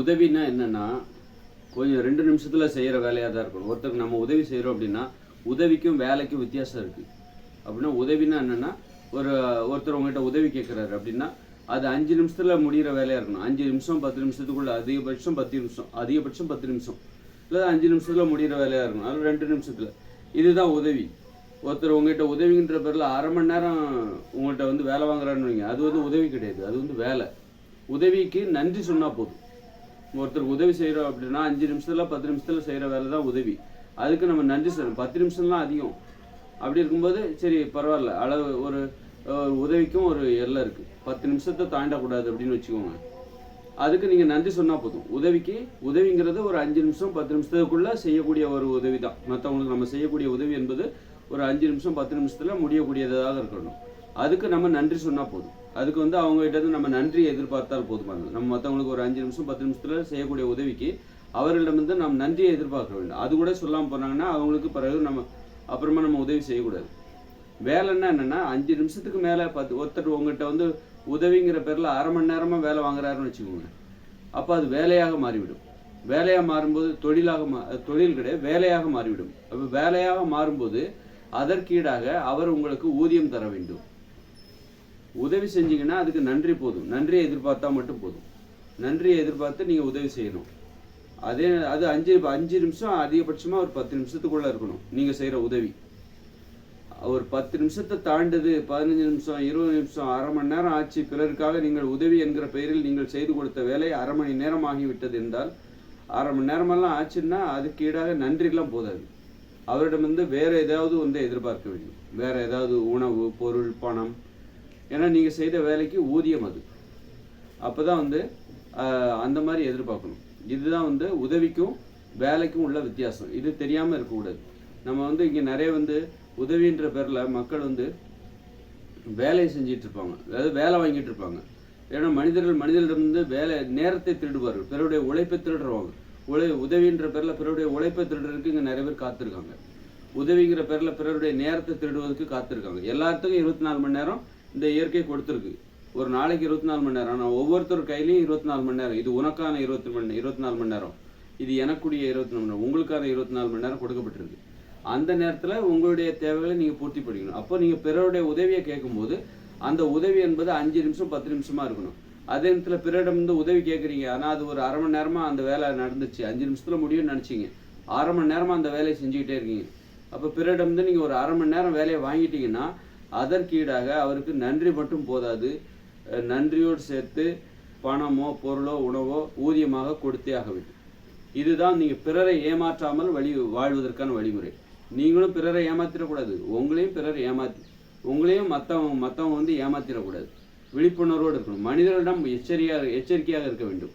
உதவினா என்னன்னா கொஞ்சம் ரெண்டு நிமிஷத்துல செய்யற வேலையா தான் இருக்கணும். ஒருத்தருக்கு நம்ம உதவி செய்கிறோம் அப்படின்னா உதவிக்கும் வேலைக்கும் வித்தியாசம் இருக்கு. அப்படின்னா உதவினா என்னன்னா ஒரு ஒருத்தர் உங்ககிட்ட உதவி கேட்குறாரு அப்படின்னா அது அஞ்சு நிமிஷத்துல முடிகிற வேலையா இருக்கணும். அஞ்சு நிமிஷம் பத்து நிமிஷத்துக்குள்ள அதிகபட்சம் பத்து நிமிஷம் அதிகபட்சம் பத்து நிமிஷம். இல்லை அஞ்சு நிமிஷத்துல முடிகிற வேலையா இருக்கணும். அது ரெண்டு நிமிஷத்துல. இதுதான் உதவி. ஒருத்தர் உங்ககிட்ட உதவிங்கிற பேரில் அரை மணி நேரம் உங்கள்கிட்ட வந்து வேலை வாங்குறான்னு வைங்க. அது வந்து உதவி கிடையாது. அது வந்து வேலை. உதவிக்கு நன்றி சொன்னால் போதும். ஒருத்தர் உதவி செய்கிறோம் அப்படின்னா அஞ்சு நிமிஷத்தில் பத்து நிமிஷத்தில் செய்கிற வேலை தான் உதவி. அதுக்கு நம்ம நன்றி சொல்லணும். பத்து நிமிஷம்லாம் அதிகம். அப்படி இருக்கும்போது சரி பரவாயில்ல. அளவு ஒரு உதவிக்கும் ஒரு எல்ல இருக்குது பத்து நிமிஷத்தை தாண்டக்கூடாது அப்படின்னு வச்சுக்கோங்க. அதுக்கு நீங்கள் நன்றி சொன்னால் போதும். உதவிக்கு உதவிங்கிறது ஒரு அஞ்சு நிமிஷம் பத்து நிமிஷத்துக்குள்ளே செய்யக்கூடிய ஒரு உதவி தான் மற்றவங்களுக்கு நம்ம செய்யக்கூடிய உதவி என்பது ஒரு அஞ்சு நிமிஷம் பத்து நிமிஷத்தில் முடியக்கூடியதாக இருக்கணும். அதுக்கு நம்ம நன்றி சொன்னால் போதும். அதுக்கு வந்து அவங்ககிட்ட இருந்து நம்ம நன்றி எதிர்பார்த்தால் போதுமானது நம்ம மற்றவங்களுக்கு ஒரு அஞ்சு நிமிஷம் பத்து நிமிஷத்தில் செய்யக்கூடிய உதவிக்கு அவர்களிடமிருந்து நம்ம நன்றியை எதிர்பார்க்க வேண்டும். அது கூட சொல்லாமல் போனாங்கன்னா அவங்களுக்கு பிறகு நம்ம அப்புறமா நம்ம உதவி செய்யக்கூடாது. வேலைன்னா என்னென்னா அஞ்சு நிமிஷத்துக்கு மேலே பத்து ஒருத்தர் உங்ககிட்ட வந்து உதவிங்கிற பேரில் அரை மணி நேரமாக வேலை வாங்குறாருன்னு வச்சுக்கோங்க. அப்போ அது வேலையாக மாறிவிடும். வேலையாக மாறும்போது தொழிலாக மா தொழில் கிடையாது வேலையாக மாறிவிடும். அப்போ வேலையாக மாறும்போது அதற்கீடாக அவர் உங்களுக்கு ஊதியம் தர வேண்டும். உதவி செஞ்சீங்கன்னா அதுக்கு நன்றி போதும். நன்றியை எதிர்பார்த்தா மட்டும் போதும். நன்றியை எதிர்பார்த்து நீங்கள் உதவி செய்யணும். அதே அது அஞ்சு அஞ்சு நிமிஷம் அதிகபட்சமாக ஒரு பத்து நிமிஷத்துக்குள்ளே இருக்கணும். நீங்கள் செய்கிற உதவி. ஒரு பத்து நிமிஷத்தை தாண்டுது பதினஞ்சு நிமிஷம் இருபது நிமிஷம் அரை மணி நேரம் ஆச்சு பிறருக்காக நீங்கள் உதவி என்கிற பெயரில் நீங்கள் செய்து கொடுத்த வேலை அரை மணி நேரம் ஆகிவிட்டது என்றால் அரை மணி நேரமெல்லாம் ஆச்சுன்னா அதுக்கு ஈடாக நன்றிலாம் போதாது. அவரிடம் வந்து வேறு ஏதாவது வந்து எதிர்பார்க்க வேண்டும். வேறு ஏதாவது உணவு பொருள் பணம் ஏன்னா நீங்கள் செய்த வேலைக்கு ஊதியம் அது. அப்பதான் வந்து அந்த மாதிரி எதிர்பார்க்கணும். இதுதான் வந்து உதவிக்கும் வேலைக்கும் உள்ள வித்தியாசம். இது தெரியாமல் இருக்கக்கூடாது. நம்ம வந்து இங்கே நிறைய வந்து உதவின்ற பேரில் மக்கள் வந்து வேலையை செஞ்சிட்டு இருப்பாங்க அதாவது வேலை வாங்கிட்டு இருப்பாங்க ஏன்னா மனிதர்கள் மனிதர்களிடமிருந்து வேலை நேரத்தை திருடுவார்கள். பிறருடைய உழைப்பை திருடுறவங்க. உழை உதவின்ற பேரில் பிறருடைய உழைப்பை திருடுறதுக்கு இங்கே நிறைய பேர் காத்திருக்காங்க. உதவிங்கிற பேரில் பிறருடைய நேரத்தை திருடுவதற்கு காத்திருக்காங்க. எல்லாத்துக்கும் இருபத்தி நாலு மணி நேரம் இந்த இயற்கை கொடுத்துருக்கு. ஒரு நாளைக்கு இருபத்தி நாலு மணி நேரம். ஆனால் ஒவ்வொருத்தர் கையிலையும் இருபத்தி நாலு மணி நேரம். இது உனக்கான இருபத்தி மணி இருபத்தி நாலு மணி நேரம். இது எனக்குடைய இருபத்தி நாலு மணி நேரம். உங்களுக்கான இருபத்தி நாலு மணி நேரம் கொடுக்கப்பட்டிருக்கு. அந்த நேரத்தில் உங்களுடைய தேவைகளை நீங்கள் பூர்த்தி பண்ணிக்கணும். அப்போ நீங்கள் பிறருடைய உதவியை கேட்கும்போது அந்த உதவி என்பது அஞ்சு நிமிஷம் பத்து நிமிஷமாக இருக்கணும். அதே நேரத்தில் பிறரிடம் வந்து உதவி கேட்குறீங்க. ஆனால் அது ஒரு அரை மணி நேரமாக அந்த வேலை நடந்துச்சு. அஞ்சு நிமிஷத்தில் முடியும்னு நினச்சிங்க. அரை மணி நேரமாக அந்த வேலையை செஞ்சுக்கிட்டே இருக்கீங்க. அப்போ பிறரிடம் வந்து நீங்கள் ஒரு அரை மணி நேரம் வேலையை வாங்கிட்டீங்கன்னா அதற்கு ஈடாக அவருக்கு நன்றி மட்டும் போதாது. நன்றியோடு சேர்த்து பணமோ பொருளோ உணவோ ஊதியமாக கொடுத்தே ஆக வேண்டும். இதுதான் நீங்கள் பிறரை ஏமாற்றாமல் வழி வாழ்வதற்கான வழிமுறை. நீங்களும் பிறரை ஏமாத்திடக்கூடாது. உங்களையும் பிறர் ஏமாத்தி உங்களையும் மற்றவங்க மற்றவங்க வந்து ஏமாத்திடக்கூடாது. விழிப்புணர்வோடு இருக்கணும். மனிதர்களிடம் எச்சரிக்கையாக எச்சரிக்கையாக இருக்க வேண்டும்.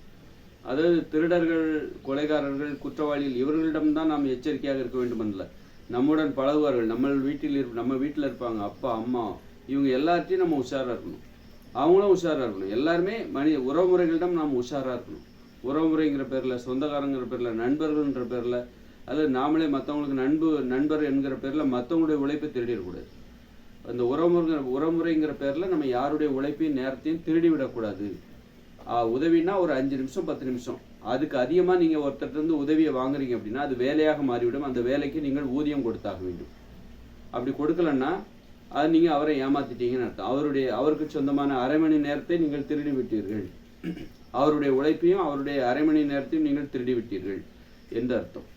அதாவது திருடர்கள் கொலைகாரர்கள் குற்றவாளிகள் இவர்களிடம் தான் நாம் எச்சரிக்கையாக இருக்க வேண்டும் அல்ல நம்முடன் பழகுவார்கள். நம்ம வீட்டில் இரு நம்ம வீட்டில் இருப்பாங்க. அப்பா அம்மா இவங்க எல்லார்ட்டையும் நம்ம உஷாராக இருக்கணும். அவங்களும் உஷாராக இருக்கணும். எல்லாருமே மனித உறவுமுறைகளிடம் நாம் உஷாராக இருக்கணும். உறவுமுறைங்கிற பேரில் சொந்தக்காரங்கிற பேரில் நண்பர்கள்ன்ற பேரில் அல்லது நாமளே மற்றவங்களுக்கு நண்பு நண்பர் என்கிற பேரில் மற்றவங்களுடைய உழைப்பை திருடிடக்கூடாது. அந்த உறவுமுறை உறவுமுறைங்கிற பேரில் நம்ம யாருடைய உழைப்பையும் நேரத்தையும் திருடி விடக்கூடாது உதவினா ஒரு அஞ்சு நிமிஷம் பத்து நிமிஷம். அதுக்கு அதிகமாக நீங்கள் ஒருத்தர்ட்ட இருந்து உதவியை வாங்குறீங்க அப்படின்னா அது வேலையாக மாறிவிடும். அந்த வேலைக்கு நீங்கள் ஊதியம் கொடுத்தாக வேண்டும். அப்படி கொடுக்கலன்னா அது நீங்கள் அவரை ஏமாத்திட்டீங்கன்னு அர்த்தம். அவருடைய அவருக்கு சொந்தமான அரை மணி நேரத்தை நீங்கள் திருடி விட்டீர்கள் அவருடைய உழைப்பையும் அவருடைய அரை மணி நேரத்தையும் நீங்கள் திருடி விட்டீர்கள் என்று அர்த்தம்.